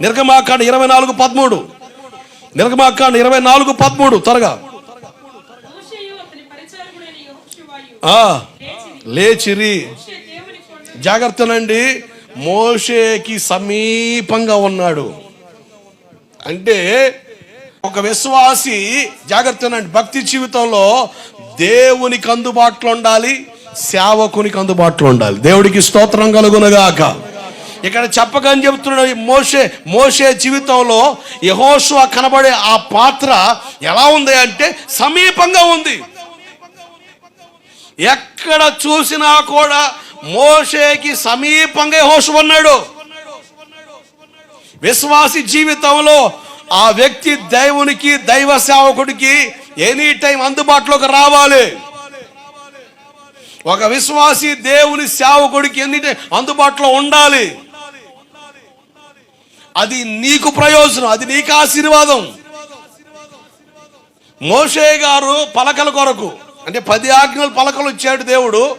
నిర్గమాకాండ ఇరవై నాలుగు పదమూడు. నిర్గమాకాండ ఇరవై నాలుగు పదమూడు. త్వరగా. లేచిరి. జాగ్రత్తనండి. మోషేకి సమీపంగా ఉన్నాడు. అంటే ఒక విశ్వాసి జాగ్రత్తనండి. భక్తి జీవితంలో దేవునికి అందుబాటులో ఉండాలి సేవకునికి అందుబాటులో ఉండాలి. దేవుడికి స్తోత్రం కలుగునగాక. ఇక్కడ చెప్పకని చెబుతున్నాడు మోసే మోషే మోషే జీవితంలో యహోషువ కనబడే ఆ పాత్ర ఎలా ఉంది అంటే సమీపంగా ఉంది. ఎక్కడ చూసినా కూడా మోషేకి సమీపంగా హోషు ఉన్నాడు. విశ్వాసి జీవితంలో ఆ వ్యక్తి దైవునికి దైవ సేవకుడికి ఎనీ టైం అందుబాటులోకి రావాలి. ఒక విశ్వాసి దేవుని సేవకుడికి ఎన్ని టైం అందుబాటులో ఉండాలి. అది నీకు ప్రయోజనం అది నీకు ఆశీర్వాదం. మోషే గారు పలకల కొరకు అంటే పది ఆజ్ఞలు పలకలు ఇచ్చాడు దేవుడు.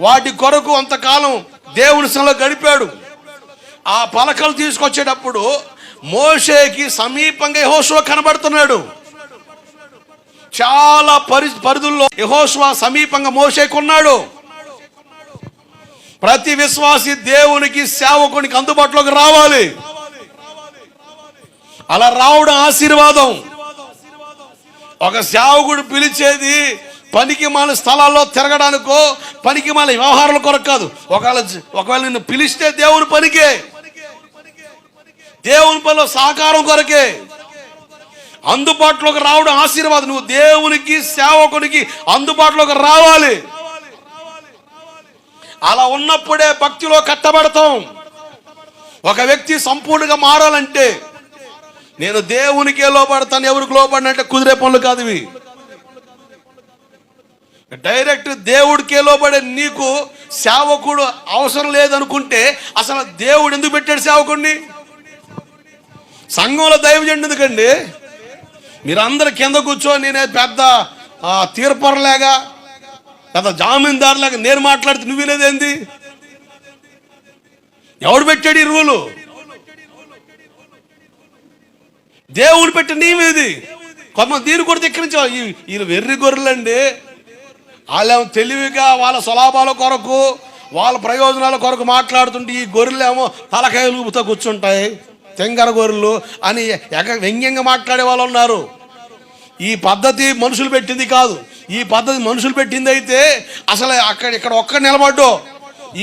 వాటి కొరకు అంతకాలం దేవుని సభలో గడిపాడు. ఆ పలకలు తీసుకొచ్చేటప్పుడు మోషేకి సమీపంగా యహోషువ కనబడుతున్నాడు. చాలా పరి పరిధుల్లో యహోషువ సమీపంగా మోషేకున్నాడు ప్రతి విశ్వాసి దేవునికి సేవకునికి అందుబాటులోకి రావాలి. అలా రావడం ఆశీర్వాదం. ఒక సేవకుడు పిలిచేది పనికి మాల స్థలాల్లో తిరగడానికో పనికి మాల వ్యవహారాల కొరకు కాదు. ఒకవేళ ఒకవేళ నిన్ను పిలిస్తే దేవుని పనికే. దేవుని పనిలో సహకారం కొరకే. అందుబాటులోకి రావడం ఆశీర్వాదం. నువ్వు దేవునికి సేవకునికి అందుబాటులోకి రావాలి. అలా ఉన్నప్పుడే భక్తిలో కట్టబడతాం. ఒక వ్యక్తి సంపూర్ణంగా మారాలంటే నేను దేవునికే లోపడతాను ఎవరికి లోపడినంటే కుదిరే పనులు కాదు ఇవి. డైరెక్ట్ దేవుడికే లోపడే నీకు సేవకుడు అవసరం లేదనుకుంటే అసలు దేవుడు ఎందుకు పెట్టాడు సేవకుడిని సంఘంలో దైవజండి ఎందుకండి? మీరందరు కింద కూర్చొని నేనే పెద్ద తీర్పరలేగా పెద్ద జామీందారులాగా నేను మాట్లాడితే నువ్వు వినేదేంది ఎవడు పెట్టాడు ఈ రూలు? దేవుడు పెట్టిన నియమం ఇది. కొంతమంది దీని కూడా ధిక్కరించావు ఈ వీళ్ళు వెర్రి గొర్రెలండి. వాళ్ళేమో తెలివిగా వాళ్ళ స్వలాభాల కొరకు వాళ్ళ ప్రయోజనాల కొరకు మాట్లాడుతుంటే ఈ గొర్రెలేమో తలకాయలు ఊపుతో కూర్చుంటాయి. తెంగర గొర్రెలు అని ఎక వ్యంగ్యంగా మాట్లాడే వాళ్ళు ఉన్నారు. ఈ పద్ధతి మనుషులు పెట్టింది కాదు. ఈ పద్ధతి మనుషులు పెట్టింది అయితే అసలు అక్కడ ఇక్కడ ఒక్క నిలబడ్డు.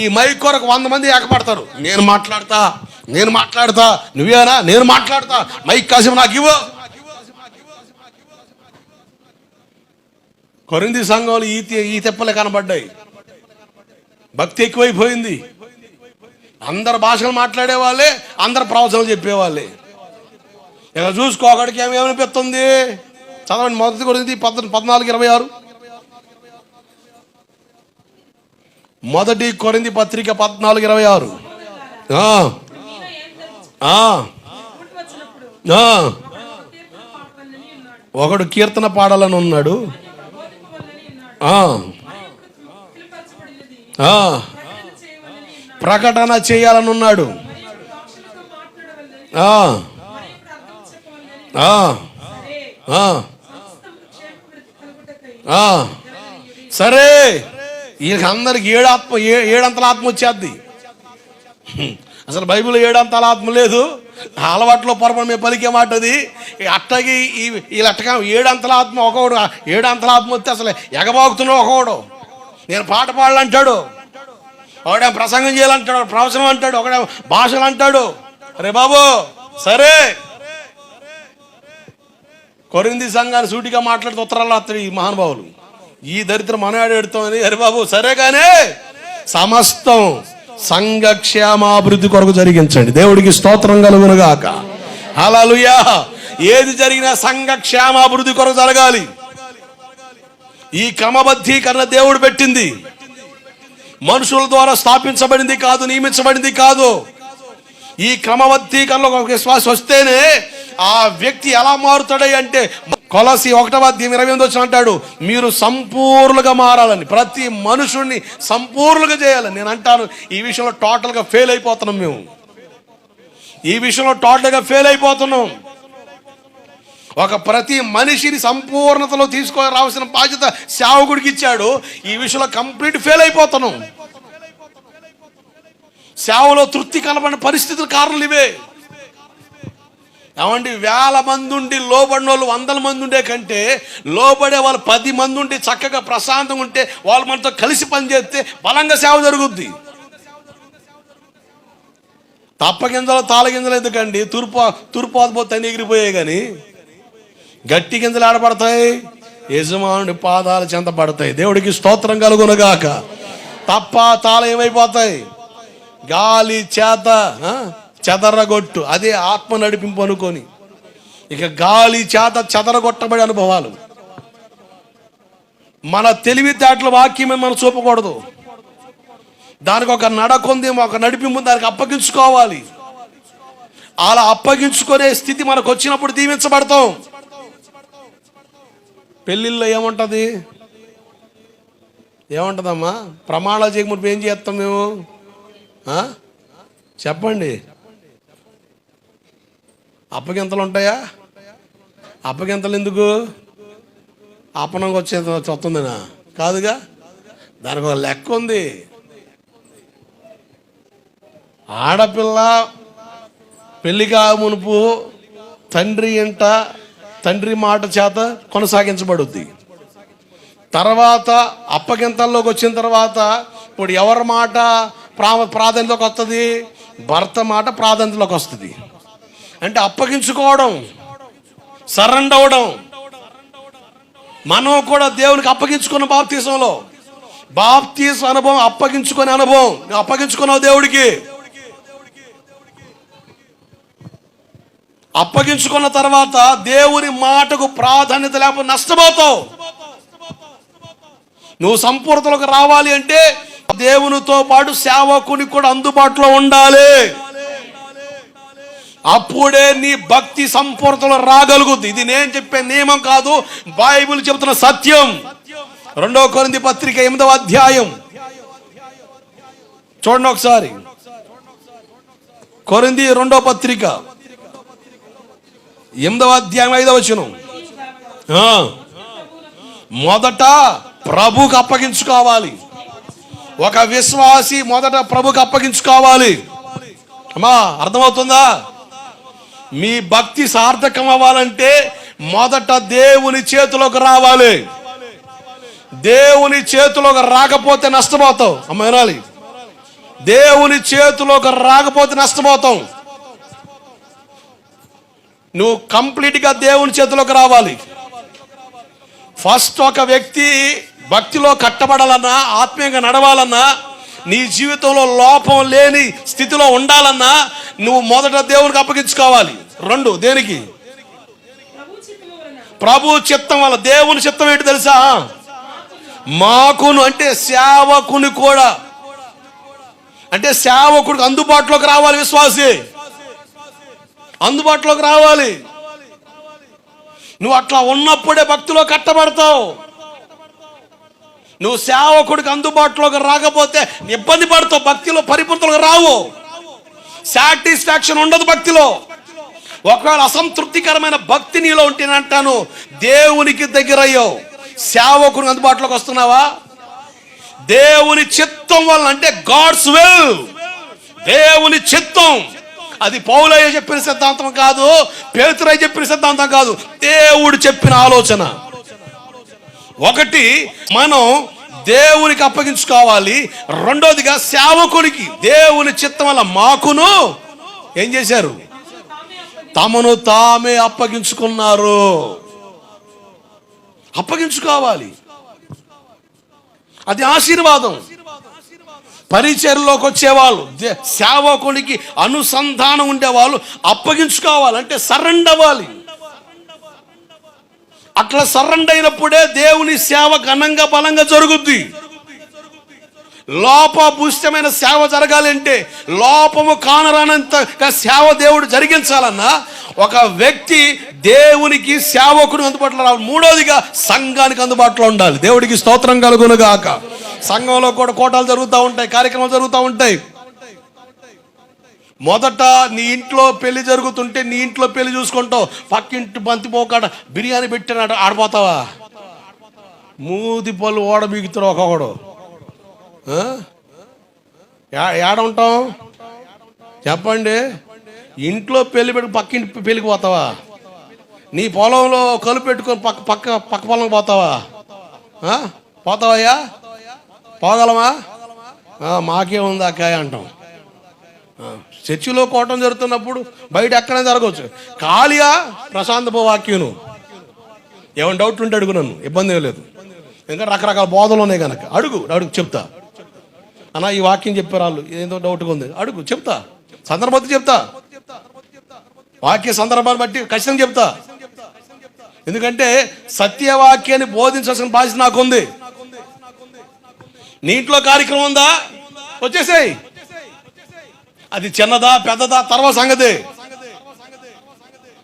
ఈ మైక్ కొరకు వంద మంది ఏకపడతారు. నేను మాట్లాడతా. నేను మాట్లాడతా నువ్వేనా? నేను మాట్లాడతా. మైక్ కాసేపు నాకు ఇవ్వ. కొరింది సంఘంలో ఈ ఈ తెప్పలే కనబడ్డాయి. భక్తి ఎక్కువైపోయింది. అందరు భాషలు మాట్లాడే వాళ్ళే అందరు ప్రవచనాలు చెప్పేవాళ్ళే ఇక చూసుకో ఒకడికి ఏమి ఏమనిపిస్తుంది? చదవండి మొదటి కొరింది పద్ పద్నాలుగు ఇరవై ఆరు. మొదటి కొరింది పత్రిక పద్నాలుగు ఇరవై ఆరు ఆ, మీలో ఏం తెలుసు ఆ, కూడి వచ్చినప్పుడు ఆ. ఒకడు కీర్తన పాడాలని ఉన్నాడు. ప్రకటన చేయాలని ఉన్నాడు. సరే ఆ, వీళ్ళకి అందరికి ఏడు ఆత్మ ఏ- ఏడంతల ఆత్మ వచ్చేద్ది. అసలు బైబిల్ ఏడంతల ఆత్మ లేదు. అలవాట్లో పొరపాటు మేము పలికే మాట అది. అట్టగి అట్టకి ఈ వీళ్ళ అట్టగా ఏడంతల ఆత్మ ఒకడు ఏడంతల ఆత్మ వస్తే అసలు ఎగబాగుతున్నాడు ఒకడు. నేను పాట పాడాలంటాడు. ఒకడే ప్రసంగం చేయాలంటాడు ప్రవచనం అంటాడు ఒకడే భాషలు అంటాడు. అరే బాబు సరే. కొరింది సంఘాన్ని సూటిగా మాట్లాడుతూ ఉత్తరాలు వస్తాడు ఈ మహానుభావులు. ఈ దరిద్రం మనవాడు ఎడుతామని. అరే బాబు సరే కానీ సమస్తం సంఘక్షేమాభివృద్ధి కొరకు జరిగించండి. దేవుడికి స్తోత్రం కలుగునుగాక. అలాలుయా ఏది జరిగినా సంఘక్షేమాభివృద్ధి కొరకు జరగాలి. ఈ క్రమబద్ధీకరణ దేవుడు పెట్టింది. మనుషుల ద్వారా స్థాపించబడింది కాదు నియమించబడింది కాదు. ఈ క్రమబద్ధీకరణలో ఒక విశ్వాసం వస్తేనే ఆ వ్యక్తి ఎలా మారుతాడై అంటే కొలసి ఒకటవ అధ్యాయం ఇరవై ఎనిమిది వచ్చిన అంటాడు మీరు సంపూర్ణగా మారాలని ప్రతి మనుషుణ్ణి సంపూర్ణంగా చేయాలని. నేను అంటాను ఈ విషయంలో టోటల్గా ఫెయిల్ అయిపోతున్నాం మేము. ఈ విషయంలో టోటల్గా ఫెయిల్ అయిపోతున్నాం. ఒక ప్రతి మనిషిని సంపూర్ణతలో తీసుకొని రావాల్సిన బాధ్యత సేవకుడికి ఇచ్చాడు ఈ విషయంలో కంప్లీట్ ఫెయిల్ అయిపోతున్నాం. సేవలో తృప్తి కలపని పరిస్థితుల కారణాలు ఇవే. ఏమండి వేల మంది ఉండి లోబడిన వాళ్ళు వందల మంది ఉండే కంటే లోబడే వాళ్ళు పది మంది ఉండి చక్కగా ప్రశాంతంగా ఉంటే వాళ్ళు మనతో కలిసి పనిచేస్తే బలంగా సేవ జరుగుద్ది. తప్పగింజలు తాళగింజలు ఎందుకండి? తూర్పు తూర్పు పోతే ఎగిరిపోయాయి కానీ గట్టి గింజలు ఆడపడతాయి యజమానుడి పాదాలు చెంత పడతాయి. దేవుడికి స్తోత్రం కలుగునగాక. తప్ప తాళ ఏమైపోతాయి? గాలి చేత ఆ, చెదరగొట్టు. అదే ఆత్మ నడిపింపు అనుకొని. ఇక గాలి చేత చెదరగొట్టబడే అనుభవాలు. మన తెలివితేటల వాక్యమే మనం చూపకూడదు. దానికి ఒక నడకొంది ఒక నడిపింపు దానికి అప్పగించుకోవాలి. అలా అప్పగించుకునే స్థితి మనకు వచ్చినప్పుడు దీవించబడతాం. పెళ్ళిళ్ళలో ఏముంటుంది? ఏముంటుందమ్మా? ప్రమాణాలు చేయకముందు ఏం చేస్తాం మేము? చెప్పండి. అప్పగింతలు ఉంటాయా అప్పగింతలు ఎందుకు అప్పనంగా వచ్చే వస్తుందినా కాదుగా? దానికి ఒక లెక్క ఉంది. ఆడపిల్ల పెళ్ళి మునుపు తండ్రి ఇంట తండ్రి మాట చేత కొనసాగించబడుద్ది. తర్వాత అప్పగింతల్లోకి వచ్చిన తర్వాత ఇప్పుడు ఎవరి మాట ప్రా ప్రాధాన్యతలోకి వస్తుంది? భర్త మాట ప్రాధాన్యతలోకి వస్తుంది. అంటే అప్పగించుకోవడం సరెండ్ అవ్వడం. మనం కూడా దేవునికి అప్పగించుకున్న బాప్తీసంలో బాప్తీస అనుభవం అప్పగించుకునే అనుభవం. నువ్వు అప్పగించుకున్నావు దేవుడికి. అప్పగించుకున్న తర్వాత దేవుని మాటకు ప్రాధాన్యత లేకపోతే నష్టపోతావు. నువ్వు సంపూర్ణతలోకి రావాలి అంటే దేవునితో పాటు సేవకునికి కూడా అందుబాటులో ఉండాలి. అప్పుడే నీ భక్తి సంపూర్ణతలో రాగలుగుద్ది. ఇది నేను చెప్పే నియమం కాదు బైబిల్ చెబుతున్న సత్యం. రెండో కొరింది పత్రిక ఎనిమిదవ అధ్యాయం. చూడండి ఒకసారి. కొరింది రెండవ పత్రిక. ఎనిమిదవ అధ్యాయం ఐదవ వచనం. మొదట ప్రభుకు అప్పగించుకోవాలి. ఒక విశ్వాసి మొదట ప్రభుకు అప్పగించుకోవాలి. అమ్మా అర్థమవుతుందా? మీ భక్తి సార్థకం అవ్వాలంటే మొదట దేవుని చేతిలోకి రావాలి. దేవుని చేతిలోకి రాకపోతే నష్టపోతావు. అమ్మ వినాలి. దేవుని చేతిలోకి రాకపోతే నష్టపోతాం నువ్వు కంప్లీట్గా దేవుని చేతిలోకి రావాలి. ఫస్ట్ ఒక వ్యక్తి భక్తిలో కట్టబడాలన్నా ఆత్మీయంగా నడవాలన్నా నీ జీవితంలో లోపం లేని స్థితిలో ఉండాలన్నా నువ్వు మొదట దేవునికి అప్పగించుకోవాలి. రెండు దేనికి? ప్రభు చిత్తం వల్ల దేవుని చిత్తం ఏంటి తెలుసా? మాకును అంటే సేవకుని కూడా. అంటే సేవకుడికి అందుబాటులోకి రావాలి విశ్వాసి. అందుబాటులోకి రావాలి. నువ్వు అట్లా ఉన్నప్పుడే భక్తిలో కట్టబడతావు. నువ్వు సేవకుడికి అందుబాటులోకి రాకపోతే ఇబ్బంది పడతావు భక్తిలో పరిపూర్ణతలోకి రావు. సాటిస్ఫాక్షన్ ఉండదు భక్తిలో. ఒకవేళ అసంతృప్తికరమైన భక్తి నీలో ఉంటే అంటాను దేవునికి దగ్గరయ్యో. సేవకుడికి అందుబాటులోకి వస్తున్నావా? దేవుని చిత్తం వల్ల అంటే గాడ్స్ విల్. దేవుని చిత్తం. అది పౌలయ్య చెప్పిన సిద్ధాంతం కాదు పేతురయ్య చెప్పిన సిద్ధాంతం కాదు దేవుడు చెప్పిన ఆలోచన. ఒకటి మనం దేవునికి అప్పగించుకోవాలి. రెండోదిగా సేవకునికి దేవుని చిత్తం వల్ల మాకును ఏం చేశారు? తమను తామే అప్పగించుకున్నారు. అప్పగించుకోవాలి. అది ఆశీర్వాదం. పరిచయలోకి వచ్చేవాళ్ళు సేవకునికి అనుసంధానం ఉండేవాళ్ళు అప్పగించుకోవాలి అంటే సరెండ్ అవ్వాలి. అట్లా సరెండ్ అయినప్పుడే దేవుని సేవ ఘనంగా బలంగా జరుగుద్ది. లోపభూష్టమైన సేవ జరగాలంటే లోపము కానరానంత సేవ దేవుడు జరిగించాలన్నా ఒక వ్యక్తి దేవునికి సేవకుడు అందుబాటులో రావాలి. మూడోదిగా సంఘానికి అందుబాటులో ఉండాలి. దేవుడికి స్తోత్రం కలుగునుగాక సంఘంలో కూడా కోటాలు జరుగుతూ ఉంటాయి కార్యక్రమాలు జరుగుతూ ఉంటాయి. మొదట నీ ఇంట్లో పెళ్ళి జరుగుతుంటే నీ ఇంట్లో పెళ్ళి చూసుకుంటావు. పక్కింటి బంతిపోకాడ బిర్యానీ పెట్టినాడు ఆడిపోతావా మూది పళ్ళు ఓడ బిగుతారు ఒకడు. ఏడ ఉంటాం చెప్పండి. ఇంట్లో పెళ్ళి పెట్టి పక్కింటి పెళ్ళికి పోతావా? నీ పొలంలో కలుపు పెట్టుకొని పక్క పక్క పక్క పొలంకి పోతావా? పోతావయ్యా? పోగలమా? మాకే ఉంది అక్కాయ అంటాం. చర్చిలో కోటం జరుగుతున్నప్పుడు బయట ఎక్కడైనా జరగవచ్చు. ఖాళీగా ప్రశాంత వాక్యును ఏమైనా డౌట్ ఉంటే అడుగు నన్ను. ఇబ్బంది ఏం లేదు. ఇంకా రకరకాల బోధలు ఉన్నాయి కనుక అడుగు అడుగు చెప్తా. అన్న ఈ వాక్యం చెప్పారు వాళ్ళు ఏదో డౌట్గా ఉంది. అడుగు చెప్తా. సందర్భం బట్టి చెప్తా. వాక్య సందర్భాన్ని బట్టి ఖచ్చితంగా చెప్తా. ఎందుకంటే సత్యవాక్యాన్ని బోధించాల్సిన బాధ్యత నాకుంది. నీ ఇంట్లో కార్యక్రమం ఉందా? వచ్చేసేయ్. అది చిన్నదా పెద్దదా తర్వాత సంగతి.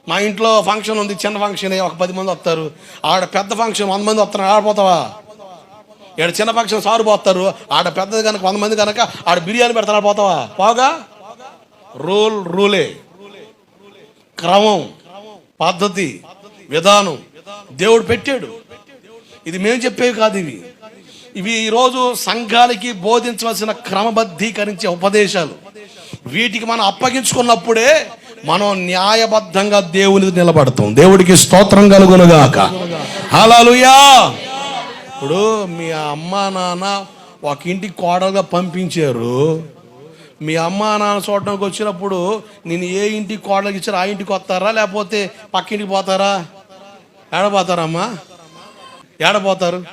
మా ఇంట్లో ఫంక్షన్ ఉంది చిన్న ఫంక్షన్ ఒక పది మంది వస్తారు. ఆడ పెద్ద ఫంక్షన్ వంద మంది వస్తారు ఆడపోతావా ఇక్కడ చిన్న ఫంక్షన్ సారు పోతారు. ఆడ పెద్దది కనుక వంద మంది కనుక ఆడ బిర్యానీ పెడతారు పోతావా? పోగా? రూల్ రూలే. క్రమం పద్ధతి విధానం. దేవుడు పెట్టాడు. ఇది మేము చెప్పేవి కాదు ఇవి. ఇవి ఈరోజు సంఘాలకి బోధించవలసిన క్రమబద్ధీకరించే ఉపదేశాలు. వీటికి మనం అప్పగించుకున్నప్పుడే మనం న్యాయబద్ధంగా దేవుని నిలబడతాం. దేవుడికి స్తోత్రం కలుగునుగాక. హల్లెలూయా. ఇప్పుడు మీ అమ్మ నాన్న ఒక ఇంటికి కోడలుగా పంపించారు. మీ అమ్మ నాన్న చూడడానికి వచ్చినప్పుడు నేను ఏ ఇంటికి కోడలికి ఇచ్చారు ఆ ఇంటికి వస్తారా లేకపోతే పక్కింటికి పోతారా? ఏడపోతారమ్మా? ఏడపోతారు?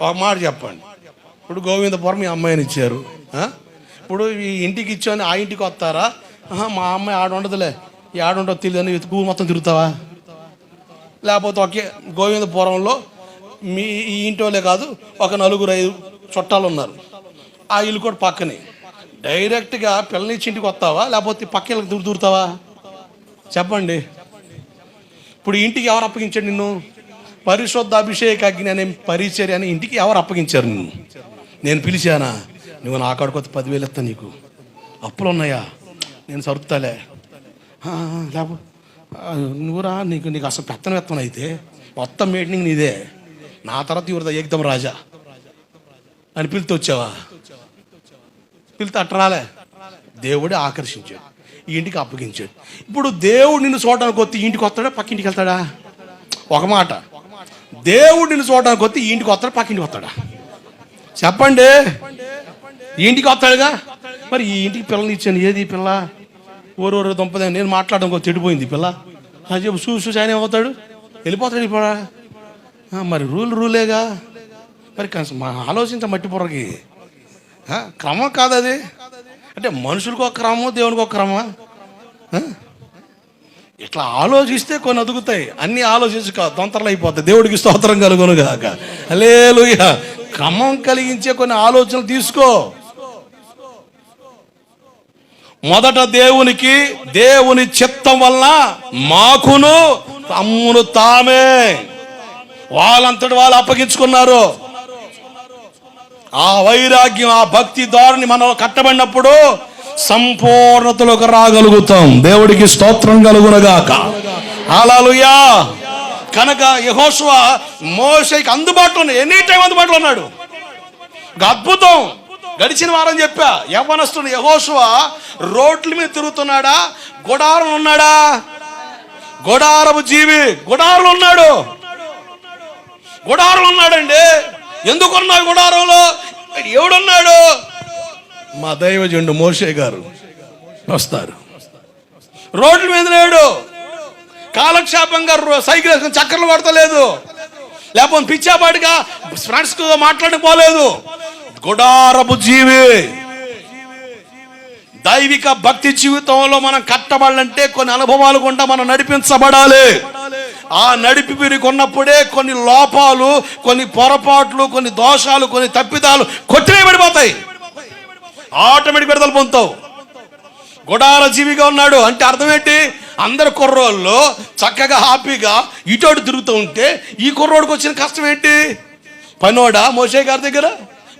ఒక మాట చెప్పండి. ఇప్పుడు గోవిందపురం మీ అమ్మాయిని ఇచ్చారు. ఇప్పుడు ఈ ఇంటికి ఇచ్చాను ఆ ఇంటికి వస్తారా? మా అమ్మాయి ఆడ ఉండదులే. ఈ ఆడ ఉండదు తెలియదు వెతుకు మొత్తం తిరుగుతావా? లేకపోతే ఒకే గోవిందపురంలో మీ ఈ ఇంటి వాళ్ళే కాదు ఒక నలుగురు ఐదు చుట్టాలు ఉన్నారు. ఆ ఇల్లు కూడా పక్కనే. డైరెక్ట్గా పిల్లనిచ్చి ఇంటికి వస్తావా? లేకపోతే పక్క ఇళ్ళకి దూరు దూరుతావా? చెప్పండి. ఇప్పుడు ఇంటికి ఎవరు అప్పగించాడు నిన్ను? పరిశుద్ధ అభిషేక అగ్ని అనే పరిచర్య అని ఇంటికి ఎవరు అప్పగించారు నిన్ను? నేను పిలిచానా? నువ్వు నా వస్తే పదివేలు ఇస్తా నీకు. అప్పులు ఉన్నాయా నేను సరుకుతాలే లేకపో నువ్వురా నీకు నీకు అసలు పెత్తనం అయితే మొత్తం మీటింగ్ నీదే. నా తర్వాత ఇవరిదా ఏకదం రాజా. అని పిలితే వచ్చావా? పిలితే అట్టరాలే. దేవుడే ఆకర్షించాడు. ఈ ఇంటికి అప్పగించాడు. ఇప్పుడు దేవుడు నిన్ను చూడడానికి వస్తే ఇంటికి వస్తాడా? పక్కింటికి వెళ్తాడా? ఒక మాట. దేవుడు నిన్ను చూడడానికి వస్తే ఈ ఇంటికి వస్తాడా? పక్కింటికి వస్తాడా? చెప్పండి. ఇంటికి వస్తాడుగా? మరి ఈ ఇంటికి పిల్లని ఇచ్చాను. ఏది పిల్ల? ఊరు దుంపదని నేను మాట్లాడడం కొంచెం చెడిపోయింది పిల్ల. అని చెప్పు చూసి చూసి ఆయన ఏమవుతాడు? వెళ్ళిపోతాడు ఇప్పుడు మరి రూల్ రూలేగా? మరి మా ఆలోచించ మట్టి పొరకి. క్రమం కాదు అది. అంటే మనుషులకు ఒక క్రమం దేవునికి ఒక క్రమం ఇట్లా ఆలోచిస్తే కొన్ని అదుగుతాయి. అన్ని ఆలోచించక తొంతరలు అయిపోతాయి. దేవుడికి స్తోత్రం కలుగును గాక లేలుయ క్రమం కలిగించే కొన్ని ఆలోచనలు తీసుకో. మొదట దేవునికి దేవుని చిత్తం వలన మాకును తమ్మును తామే. వాళ్ళంతటి వాళ్ళు అప్పగించుకున్నారు. ఆ వైరాగ్యం ఆ భక్తి దారిని మనం కట్టబడినప్పుడు సంపూర్ణతలోకి రాగలుగుతాం. దేవుడికి స్తోత్రం కలుగునగాక. అలాలుయా కనుక యహోశువ మోసకి అందుబాటులో ఎనీ టైం అందుబాటులో ఉన్నాడు. అద్భుతం. గడిచిన వారం చెప్పా యవ్వనస్తుడు యహోశువ రోడ్ల మీద తిరుగుతున్నాడా? గుడారం ఉన్నాడా? గుడారపు జీవి గుడారులు ఉన్నాడు. గుడారులు ఉన్నాడండి. ఎందుకున్నాడు గుడారంలో? ఎవడున్నాడు? మా దైవజండు మోషే గారు వస్తారు. రోడ్ల మీద లేడు. కాలక్షేపంగా సైకిల్ వేసుకుని చక్కర్లు కొడతలేదు లేకపోతే పిచ్చాపాటిగా ఫ్రెండ్స్ మాట్లాడకపోలేదు. గుడారపు జీవి. దైవిక భక్తి జీవితంలో మనం కట్టబడాలంటే కొన్ని అనుభవాలు గుండా మనం నడిపించబడాలి. ఆ నడిపి కొన్నప్పుడే కొన్ని లోపాలు కొన్ని పొరపాట్లు కొన్ని దోషాలు కొన్ని తప్పిదాలు కొట్టివేయబడిపోతాయి. ఆటోమేటిక్ విడుదల పొందుతావు. గుడార జీవిగా ఉన్నాడు అంటే అర్థం ఏంటి? అందరు కుర్రోళ్ళు చక్కగా హ్యాపీగా ఇటోటి తిరుగుతూ ఉంటే ఈ కుర్రోడికి వచ్చిన కష్టం ఏంటి? పనోడా మోసే గారి దగ్గర?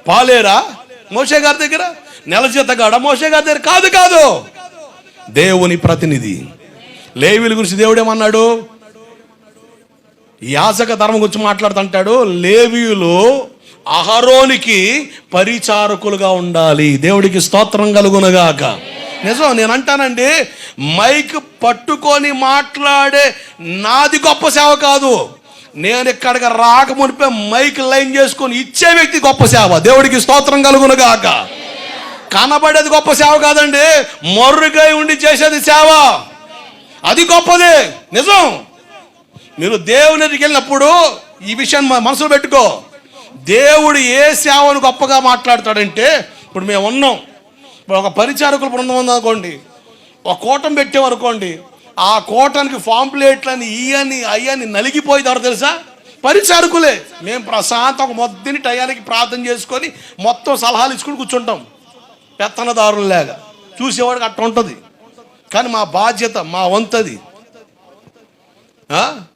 పాలేరా? మోషే గారి దగ్గర? నెల జీతగాడ మోషే గారి దగ్గర? కాదు కాదు. దేవుని ప్రతినిధి. లేవిల గురించి దేవుడేమన్నాడు? యాజక ధర్మం గురించి మాట్లాడుతుంటాడు. లేవీయులు అహరోనికి పరిచారకులుగా ఉండాలి. దేవుడికి స్తోత్రం కలుగునగాక. నిజం నేను అంటానండి మైక్ పట్టుకొని మాట్లాడే నాది గొప్ప సేవ కాదు. నేను ఇక్కడికి రాక మునిపే మైక్ లైన్ చేసుకొని ఇచ్చే వ్యక్తి గొప్ప సేవ. దేవుడికి స్తోత్రం కలుగునగాక. కనబడేది గొప్ప సేవ కాదండి. మొర్రుగై ఉండి చేసేది సేవ. అది గొప్పది. నిజం. మీరు దేవుని దగ్గరికి వెళ్ళినప్పుడు ఈ విషయం మనసులో పెట్టుకో. దేవుడు ఏ సేవను గొప్పగా మాట్లాడతాడంటే ఇప్పుడు మేము ఉన్నాం. ఇప్పుడు ఒక పరిచారకుల బృందం ఉందనుకోండి. ఒక కూటం పెట్టామనుకోండి. ఆ కూటానికి ఫాంప్లెట్లని ఇయని అయ్యని నలిగిపోయేదారు తెలుసా? పరిచారకులే. మేము ప్రశాంతం ఒక మొద్దుని టయానికి ప్రార్థన చేసుకొని మొత్తం సలహాలు ఇచ్చుకుని కూర్చుంటాం. పెత్తనదారులు లేక చూసేవాడికి అట్ట ఉంటుంది. కానీ మా బాధ్యత మా వంతది.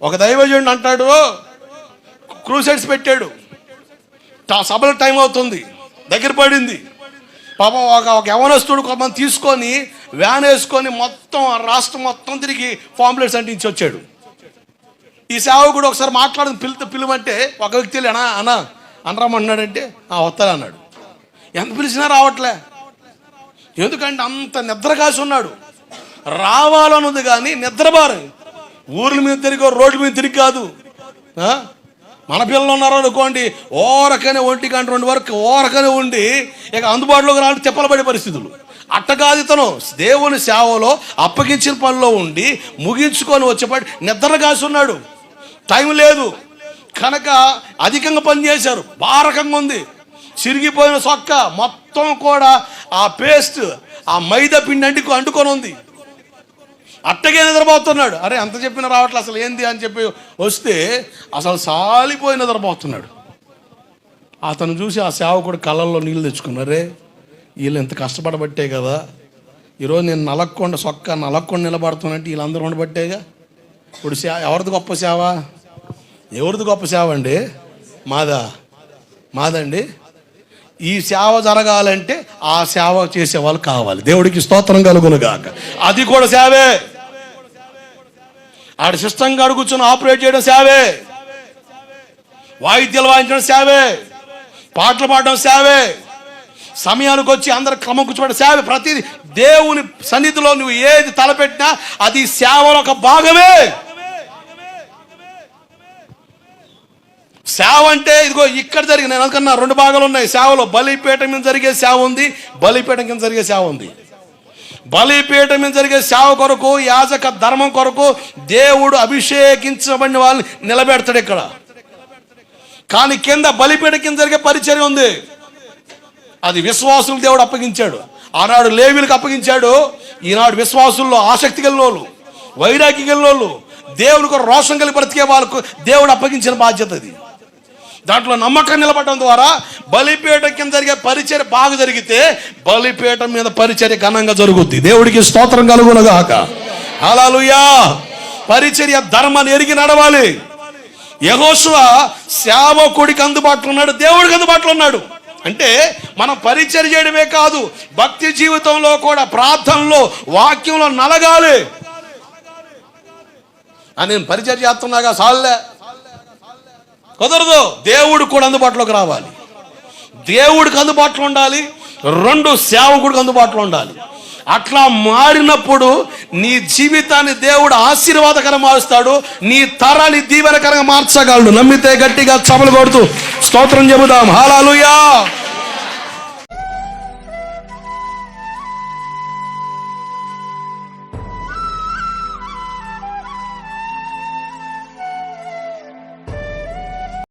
ఒక దైవజుడు అంటాడు క్రూసైడ్స్ పెట్టాడు. సభల సభలో టైం అవుతుంది. దగ్గర పడింది. పాపం ఒక ఒక యవనస్తుడు కొంతమంది తీసుకొని వ్యాన్ వేసుకొని మొత్తం రాష్ట్రం మొత్తం తిరిగి ఫార్ములేట్స్ అంటించి వచ్చాడు. ఈ సేవకుడు ఒకసారి మాట్లాడింది పిలుత పిలువంటే ఒక వ్యక్తి వెళ్ళి, అనా అనా అనరామన్నాడంటే ఆ వస్తాడు అన్నాడు. ఎంత పిలిచినా రావట్లే. ఎందుకంటే అంత నిద్ర కాసి ఉన్నాడు. రావాలనుంది కానీ నిద్రబారు ఊర్ల మీద తిరిగి రోడ్ల మీద తిరిగి కాదు. మన పిల్లలు ఉన్నారు అనుకోండి ఓరకనే ఒంటి గంట రెండు వరకు ఓరకనే ఉండి ఇక అందుబాటులోకి రావడం చెప్పలబడే పరిస్థితులు. అట్టగాది ఇతను దేవుని సేవలో అప్పగించిన పనిలో ఉండి ముగించుకొని వచ్చేపాటి నిద్ర కాసున్నాడు. టైం లేదు. కనుక అధికంగా పనిచేశారు భారకంగా ఉంది. చిరిగిపోయిన సొక్క మొత్తం కూడా ఆ పేస్ట్ ఆ మైదా పిండి అంటుకు అంటుకొని ఉంది. అట్టగే నిద్రపోతున్నాడు. అరే ఎంత చెప్పినా రావట్లే అసలు ఏంది అని చెప్పి వస్తే అసలు సాలిపోయి నిద్రపోతున్నాడు. అతను చూసి ఆ సేవకుడు కళ్ళల్లో నీళ్ళు తెచ్చుకున్నారే. వీళ్ళు ఎంత కష్టపడబట్టే కదా. ఈరోజు నేను నలక్కొండ సొక్క నలక్కొండ నిలబడుతున్నానంటే వీళ్ళందరూ ఉండబట్టేగా. ఇప్పుడు సే ఎవరిది గొప్ప సేవ? ఎవరిది గొప్ప సేవ అండి? మాదా. మాదండి? ఈ సేవ జరగాలంటే ఆ సేవ చేసేవాళ్ళు కావాలి. దేవుడికి స్తోత్రం కలుగును గాక. అది కూడా సేవే. ఆడ సిస్టంగా కూర్చొని ఆపరేట్ చేయడం సేవే. వాయిద్యాలు వాయించడం సేవే. పాటలు పాడడం సేవే. సమయానికి వచ్చి అందరు క్రమం కూర్చోబెట్టే సేవ ప్రతిదీ దేవుని సన్నిధిలో నువ్వు ఏది తలపెట్టినా అది సేవలో ఒక భాగమే. సేవ అంటే ఇదిగో ఇక్కడ జరిగిన నేను అనుకున్నా రెండు భాగాలు ఉన్నాయి. సేవలో బలిపీఠం మీద జరిగే సేవ ఉంది బలిపీఠం కింద జరిగే సేవ ఉంది. బలిపీఠం మీద జరిగే సేవ కొరకు యాజక ధర్మం కొరకు దేవుడు అభిషేకించబడిన వాళ్ళని నిలబెడతాడు ఇక్కడ. కానీ కింద బలిపీఠం కింద జరిగే పరిచర్య ఉంది. అది విశ్వాసులు దేవుడు అప్పగించాడు. ఆనాడు లేవీలకు అప్పగించాడు. ఈనాడు విశ్వాసుల్లో ఆసక్తి కలిగినోళ్ళు వైరాగ్యం కలిగినోళ్ళు దేవునికి రోషం కలిగి బ్రతికే వాళ్ళకు దేవుడు అప్పగించిన బాధ్యత అది. దాంట్లో నమ్మకం నిలబడడం ద్వారా బలిపీఠం కింద జరిగే పరిచర్య బాగా జరిగితే బలిపీఠం మీద పరిచర్య ఘనంగా జరుగుద్ది. దేవుడికి స్తోత్రం కలుగునగాక. అలాలుయా పరిచర్య ధర్మాన్ని ఎరిగి నడవాలి. యహోశువ సేవకుడికి అందుబాటులో ఉన్నాడు దేవుడికి అందుబాటులో ఉన్నాడు. అంటే మనం పరిచయం చేయడమే కాదు భక్తి జీవితంలో కూడా ప్రార్థనలో వాక్యంలో నలగాలి. అని నేను పరిచయం చేస్తున్నాగా సాల్లే. కుదరదు దేవుడు కూడా అందుబాటులోకి రావాలి. దేవుడికి అందుబాటులో ఉండాలి రెండు సేవకుడికి అందుబాటులో ఉండాలి. అట్లా మారినప్పుడు నీ జీవితాన్ని దేవుడు ఆశీర్వాదకరం మారుస్తాడు నీ తరాన్ని దీవెనకరంగా మార్చగలడు. నమ్మితే గట్టిగా చమలు కొడుతూ స్తోత్రం చెబుదాం. హాలాలుయా